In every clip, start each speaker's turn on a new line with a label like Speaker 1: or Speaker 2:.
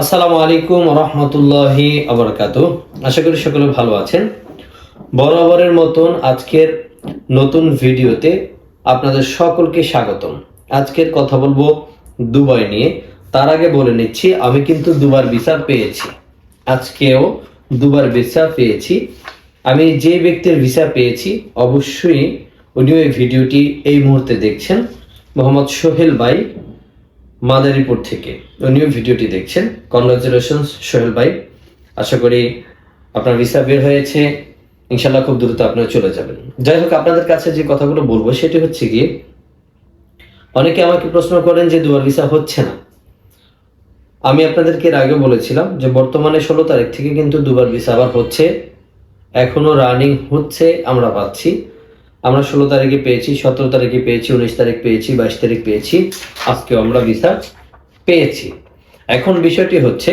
Speaker 1: আসসালামু আলাইকুম রহমতুল্লাহি আবরকাত। আশা করি সকলে ভালো আছেন। বরাবরের মতন আজকের নতুন ভিডিওতে আপনাদের সকলকে স্বাগতম। আজকের কথা বলব দুবাই নিয়ে। তার আগে বলে নিচ্ছি, আমি কিন্তু দুবার ভিসা পেয়েছি। আজকেও দুবার ভিসা পেয়েছি। আমি যে ব্যক্তির ভিসা পেয়েছি, অবশ্যই উনিও এই ভিডিওটি এই মুহূর্তে দেখছেন। মোহাম্মদ সোহেল ভাই মাদারীপুর থেকে। উনিও ভিডিওটি দেখছেন। কনগ্রাচুলেশন সোহেল ভাই। আশা করি আপনার ভিসা বের হয়েছে। ইনশাল্লাহ খুব দ্রুত আপনারা চলে যাবেন। যাই হোক, আপনাদের কাছে যে কথাগুলো বলব, সেটি হচ্ছে গিয়ে, অনেকে আমাকে প্রশ্ন করেন যে দুবার ভিসা হচ্ছে না। আমি আপনাদেরকে এর আগে বলেছিলাম যে বর্তমানে ষোলো তারিখ থেকে কিন্তু দুবার ভিসা আবার হচ্ছে। এখনও রানিং হচ্ছে, আমরা পাচ্ছি। আমরা ষোলো তারিখে পেয়েছি, সতেরো তারিখে পেয়েছি, উনিশ তারিখ পেয়েছি, বাইশ তারিখ পেয়েছি, আজকেও আমরা ভিসা পেয়েছি। এখন বিষয়টি হচ্ছে,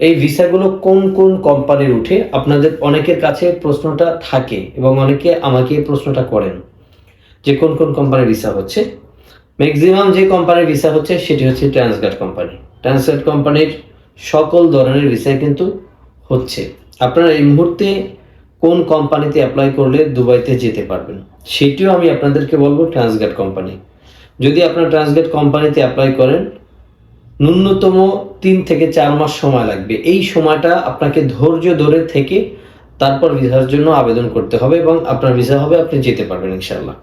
Speaker 1: এই ভিসাগুলো কোন কোন কোম্পানির উঠে? আপনাদের অনেকের কাছে প্রশ্নটা থাকে এবং অনেকে আমাকে প্রশ্নটা করেন যে কোন কোন কোম্পানির ভিসা হচ্ছে। ম্যাক্সিমাম যে কোম্পানির ভিসা হচ্ছে, সেটি হচ্ছে ট্রান্সগার্ড কোম্পানি ট্রান্সগার্ড কোম্পানির সকল ধরনের ভিসা কিন্তু হচ্ছে। আপনারা এই মুহূর্তে কোন কোম্পানিতে অ্যাপ্লাই করলে দুবাইতে যেতে পারবেন? সেটিও আমি আপনাদেরকে বলব ট্রান্সগার্ড কোম্পানি। যদি আপনার ট্রান্সগার্ড কোম্পানিতে অ্যাপ্লাই করেন, ন্যূনতম তিন থেকে চার মাস সময় লাগবে। এই সময়টা আপনাকে ধৈর্য ধরে থেকে তারপর ভিসার জন্য আবেদন করতে হবে এবং আপনার ভিসা হবে, আপনি যেতে পারবেন ইনশাল্লাহ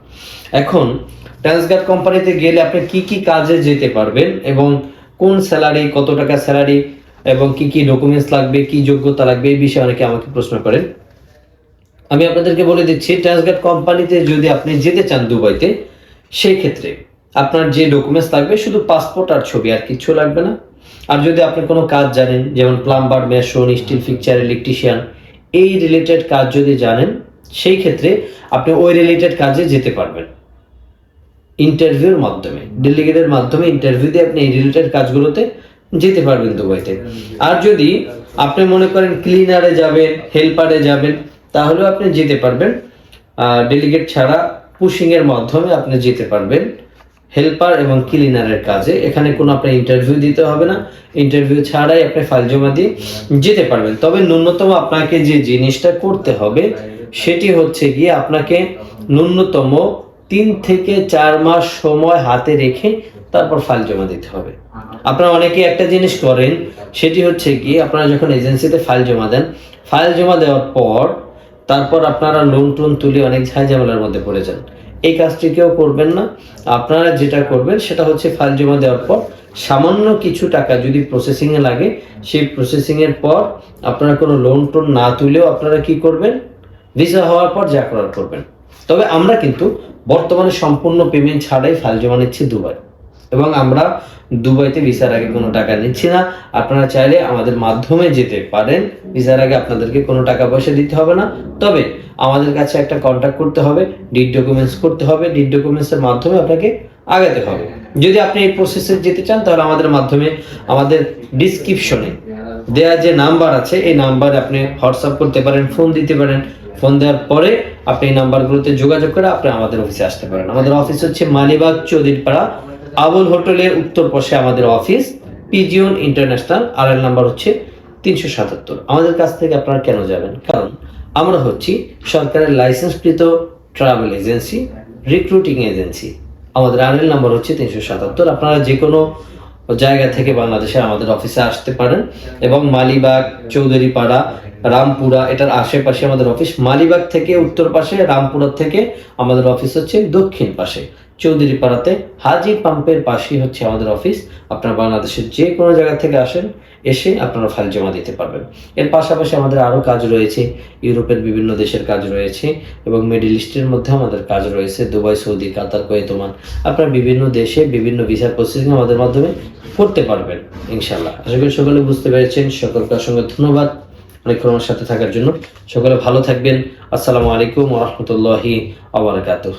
Speaker 1: এখন ট্রান্সগার্ড কোম্পানিতে গেলে আপনি কি কি কাজে যেতে পারবেন এবং কোন স্যালারি কত টাকা স্যালারি এবং কি কি ডকুমেন্টস লাগবে, কি যোগ্যতা লাগবে, এই বিষয়ে অনেকে আমাকে প্রশ্ন করেন। আমি আপনাদেরকে বলে দিচ্ছি ট্রান্সগার্ড কোম্পানিতে যদি আপনি যেতে চান দুবাইতে সেই ক্ষেত্রে আপনার যে ডকুমেন্টস লাগবে শুধু পাসপোর্ট আর ছবি আর কিছু লাগবে না। আর যদি আপনি কোনো কাজ জানেন, যেমন plumber mason steel fixture electrician এই রিলেটেড কাজ যদি জানেন, সেই ক্ষেত্রে আপনি ওই রিলেটেড কাজে যেতে পারবেন। ইন্টারভিউর মাধ্যমে ডেলিগেটের মাধ্যমে ইন্টারভিউ দিয়ে আপনি এই রিলেটেড কাজগুলোতে যেতে পারবেন দুবাইতে। আর যদি আপনি মনে করেন ক্লিনারে যাবেন হেল্পারে যাবেন তাহলেও আপনি যেতে পারবেন। ডেলিগেট ছাড়া পুশিং এর মাধ্যমে আপনি যেতে পারবেন। হেল্পার এবং ক্লিনারের কাজে। এখানে কোনো আপনার ইন্টারভিউ দিতে হবে না। ইন্টারভিউ ছাড়াই আপনি ফাইল জমা দিয়ে যেতে পারবেন। তবে ন্যূনতম আপনাকে যে জিনিসটা করতে হবে, সেটি হচ্ছে গিয়ে আপনাকে ন্যূনতম তিন থেকে চার মাস সময় হাতে রেখে তারপর ফাইল জমা দিতে হবে। আপনারা অনেকে একটা জিনিস করেন, সেটি হচ্ছে কি আপনারা যখন এজেন্সিতে ফাইল জমা দেন ফাইল জমা দেওয়ার পর তারপর আপনারা লোন টোন তুলে অনেক ঝামেলার মধ্যে পড়ে যান। এই কাজটি কেউ করবেন না। আপনারা যেটা করবেন, সেটা হচ্ছে ফাইল জমা দেওয়ার পর সামান্য কিছু টাকা যদি প্রসেসিং এ লাগে, সেই প্রসেসিং এর পর আপনারা কোনো লোন টোন না তুলেও আপনারা কি করবেন? ভিসা হওয়ার পর যা করার করবেন। তবে আমরা কিন্তু বর্তমানে সম্পূর্ণ পেমেন্ট ছাড়াই ফাইল জমা নিচ্ছি দুবাই এবং আমরা দুবাইতে ভিসার আগে কোনো টাকা নিচ্ছি না। আপনারা চাইলে আমাদের মাধ্যমে যেতে পারেন। ভিসার আগে আপনাদেরকে কোনো টাকা পয়সা দিতে হবে না। তবে আমাদের কাছে একটা কন্ট্যাক্ট করতে হবে ডিড ডকুমেন্টস করতে হবে। ডিড ডকুমেন্টসের মাধ্যমে আপনাকে আগাতে হবে। যদি আপনি এই প্রসেসে যেতে চান, তাহলে আমাদের মাধ্যমে, আমাদের ডিসক্রিপশনে দেয়া যে নাম্বার আছে, এই নাম্বারে আপনি হোয়াটসঅ্যাপ করতে পারেন ফোন দিতে পারেন। ফোন দেওয়ার পরে আপনি এই নাম্বারগুলোতে যোগাযোগ করে আপনি আমাদের অফিসে আসতে পারেন। আমাদের অফিস হচ্ছে মালিবাগ চৌধুরীপাড়া আবুল হোটেলের উত্তর পাশে আমাদের অফিস পিজিওন ইন্টারন্যাশনাল আর এর নাম্বার হচ্ছে তিনশো সাতাত্তর। আমাদের কাছ থেকে আপনারা কেন যাবেন? কারণ আমরা হচ্ছি সরকারের লাইসেন্সকৃত ট্রাভেল এজেন্সি, রিক্রুটিং এজেন্সি। আমাদের আর এল নাম্বার হচ্ছে তিনশো সাতাত্তর। আপনারা যে কোনো জায়গা থেকে বাংলাদেশে আমাদের অফিসে আসতে পারেন এবং মালিবাগ, চৌধুরীপাড়া, রামপুরা, এটার আশেপাশে আমাদের অফিস। মালিবাগ থেকে উত্তর পাশে, রামপুরা থেকে আমাদের অফিস হচ্ছে দক্ষিণ পাশে। চৌধুরীপাড়াতে হাজি পাম্পের পাশেই হচ্ছে আমাদের অফিস। আপনারা বাংলাদেশের যে কোনো জায়গা থেকে আসেন, এসে আপনারা ফাইল জমা দিতে পারবেন। এর পাশাপাশি আমাদের আরও কাজ রয়েছে। ইউরোপের বিভিন্ন দেশের কাজ রয়েছে এবং মিডিল ইস্টের মধ্যে আমাদের কাজ রয়েছে। দুবাই, সৌদি, কাতার কোয়েত আপনারা বিভিন্ন দেশে বিভিন্ন ভিসার প্রসেসিং আমাদের মাধ্যমে করতে পারবেন ইনশাল্লাহ আশা করি সকলে বুঝতে পেরেছেন। সকলকে অসংখ্য ধন্যবাদ। অনেকক্ষণ আমার সাথে থাকার জন্য। সকলে ভালো থাকবেন। আসসালামু আলাইকুম রহমতুল্লাহি আবরকাতুহ